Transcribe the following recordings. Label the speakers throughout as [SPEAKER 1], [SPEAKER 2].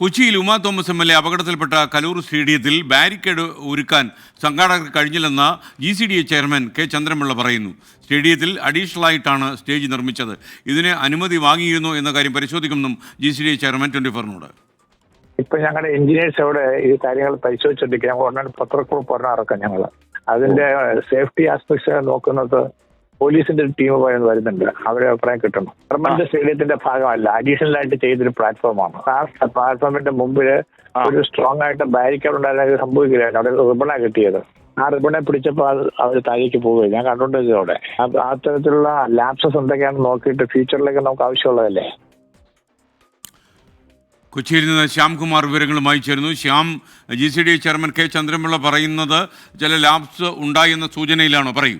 [SPEAKER 1] കൊച്ചിയിൽ Uma Thomas M L A അപകടത്തിൽപ്പെട്ട കലൂർ സ്റ്റേഡിയത്തിൽ ബാരിക്കേഡ് ഒരുക്കാൻ സംഘാടകർക്ക് കഴിഞ്ഞില്ലെന്ന് G C D A chairman K Chandrapillai പറയുന്നു. സ്റ്റേഡിയത്തിൽ അഡീഷണലായിട്ടാണ് സ്റ്റേജ് നിർമ്മിച്ചത്. ഇതിന് അനുമതി വാങ്ങിയിരുന്നു എന്ന കാര്യം പരിശോധിക്കുമെന്നും G C D A chairman twenty ഫോറിനോട്
[SPEAKER 2] ഇപ്പൊ ഞങ്ങളുടെ എഞ്ചിനീയേഴ്സ് അവിടെ ഈ കാര്യങ്ങൾ പരിശോധിച്ചിരിക്കുക ഞങ്ങൾ ഉടനെ പത്രക്കുറിപ്പ് ഉടനെ ഇറക്കാം ഞങ്ങൾ അതിന്റെ സേഫ്റ്റി ആസ്പെക്ട്സ് നോക്കുന്നത് പോലീസിന്റെ ഒരു ടീം വരുന്നുണ്ട്. അവരെ അഭിപ്രായം കിട്ടണം. പെർമനന്റ് സ്റ്റേഡിയത്തിന്റെ ഭാഗമല്ല. അഡീഷണൽ ആയിട്ട് ചെയ്തൊരു പ്ലാറ്റ്ഫോമാണ് ആ പ്ലാറ്റ്ഫോമിന്റെ മുമ്പിൽ ഒരു സ്ട്രോങ് ആയിട്ട് ബാരിക്കേഡ് ഉണ്ടായിരുന്ന സംഭവിക്കില്ലായിരുന്നു അവിടെ റിബണാ കിട്ടിയത്. ആ റിബണെ പിടിച്ചപ്പോൾ അത് അവർ താഴേക്ക് പോവുകയാണ് ഞാൻ കണ്ടുകൊണ്ടിരുന്നത് അവിടെ. ആ- തരത്തിലുള്ള ലാപ്സസ് എന്തൊക്കെയാണെന്ന് നോക്കിയിട്ട് ഫ്യൂച്ചറിലേക്ക് നമുക്ക് ആവശ്യമുള്ളതല്ലേ?
[SPEAKER 1] കൊച്ചിയിൽ നിന്ന് ശ്യാംകുമാർ വിവരങ്ങളുമായി ചേരുന്നു. Shyam G C D chairman K Chandrapillai പറയുന്നത് ചില ലാബ്സ് ഉണ്ടായി എന്ന സൂചനയിലാണോ? പറയൂ.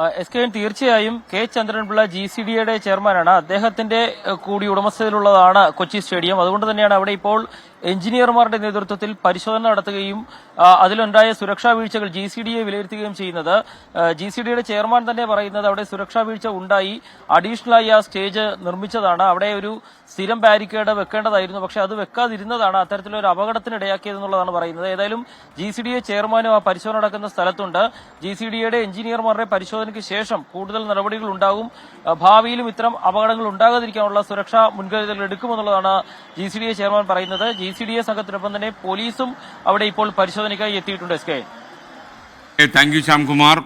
[SPEAKER 3] എസ് കെ എൻ തീർച്ചയായും കെ ചന്ദ്രൻപിള്ള ജി സി ഡിയുടെ ചെയർമാനാണ്. അദ്ദേഹത്തിന്റെ കൂടി ഉടമസ്ഥതയിലുള്ളതാണ് കൊച്ചി സ്റ്റേഡിയം. അതുകൊണ്ട് തന്നെയാണ് അവിടെ ഇപ്പോൾ എഞ്ചിനീയർമാരുടെ നേതൃത്വത്തിൽ പരിശോധന നടത്തുകയും അതിലുണ്ടായ സുരക്ഷാ വീഴ്ചകൾ ജി സി ഡി എ വിലയിരുത്തുകയും ചെയ്യുന്നത്. ജി സി ഡിയുടെ ചെയർമാൻ തന്നെ പറയുന്നത് അവിടെ സുരക്ഷാ വീഴ്ച ഉണ്ടായി. അഡീഷണലായി ആ സ്റ്റേജ് നിർമ്മിച്ചതാണ്. അവിടെ ഒരു സ്ഥിരം ബാരിക്കേഡ് വെക്കേണ്ടതായിരുന്നു. പക്ഷെ അത് വെക്കാതിരുന്നതാണ് അത്തരത്തിലൊരു അപകടത്തിന് ഇടയാക്കിയതെന്നുള്ളതാണ് പറയുന്നത്. ഏതായാലും ജി സി ഡി എ ചെയർമാനും ആ പരിശോധന നടക്കുന്ന സ്ഥലത്തുണ്ട്. ജി സി ഡി എയുടെ എഞ്ചിനീയർമാരുടെ പരിശോധനയ്ക്ക് ശേഷം കൂടുതൽ നടപടികൾ ഉണ്ടാകും. ഭാവിയിലും ഇത്തരം അപകടങ്ങൾ ഉണ്ടാകാതിരിക്കാനുള്ള സുരക്ഷാ മുൻകരുതലുകൾ എടുക്കുമെന്നുള്ളതാണ് ജി സി ഡി ചെയർമാൻ പറയുന്നത്. ജി സി ഡി എ സംഘത്തിനൊപ്പം തന്നെ പോലീസും അവിടെ ഇപ്പോൾ പരിശോധനയ്ക്കായി എത്തിയിട്ടുണ്ട്. S K.
[SPEAKER 1] Thank you Shyamkumar.